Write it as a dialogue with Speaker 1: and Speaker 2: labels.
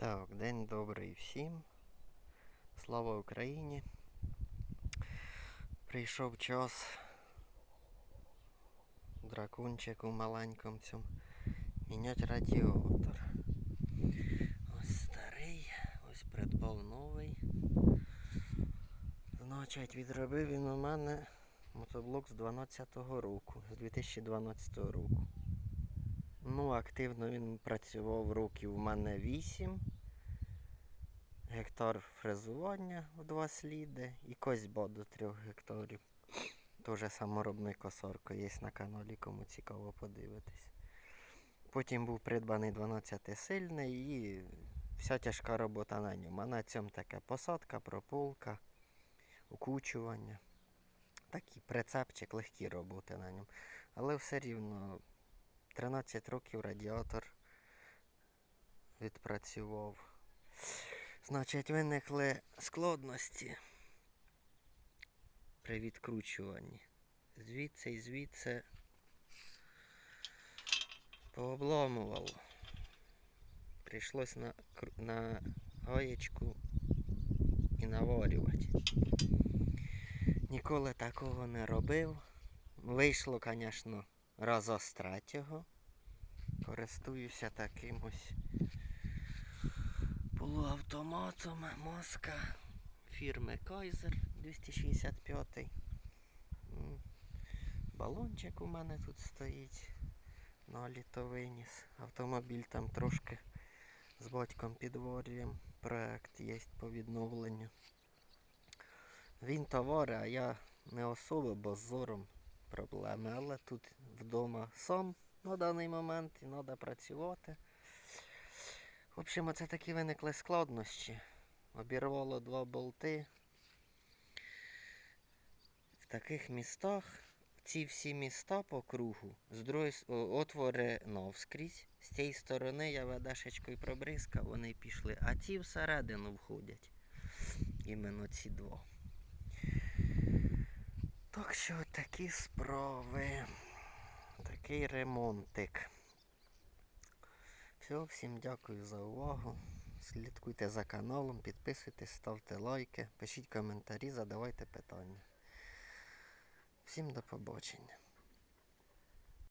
Speaker 1: Так, день добрий всім. Слава Україні. Прийшов час дракончику маленькому цьому міняти радіатор. Ось старий, ось придбав новий. Значить, відробив він у мене мотоблок з 12-го року, з 2012 року. Ну, активно він працював років у мене 8. Гектар фрезування в два сліди і козьба до 3 гектарів. Теж саморобний косарка є на каналі, кому цікаво подивитись. Потім був придбаний 12 сильний і вся тяжка робота на ньому. А на цьому таке посадка, прополка, окучування. Такий прицепчик, легкі роботи на ньому. Але все рівно 13 років радіатор відпрацював. Значить, виникли складності при відкручуванні. Звідси і звідси пообламувало. Прийшлось на, на гаєчку і наварювати. Ніколи такого не робив. Вийшло, звісно, раза з. Користуюся таким ось полуавтоматом маска фірми Kaiser 265. Балончик у мене тут стоїть на літовиніс. Автомобіль там трошки з батьком підворюємо. Проект є по відновленню. Він товари, а я не особо, бо зором проблеми. Але тут вдома сам на даний момент і треба працювати. В общем, оце такі виникли складнощі. Обірвало два болти. В таких містах ці всі міста по кругу, з другої отвори навскрізь. З цієї сторони я ведешечкою пробризкав, вони пішли, а ці всередину входять. Іменно ці два. Так що такі справи. Такий ремонтик. Все, всім дякую за увагу. Слідкуйте за каналом, підписуйтесь, ставте лайки, пишіть коментарі, задавайте питання. Всім до побачення.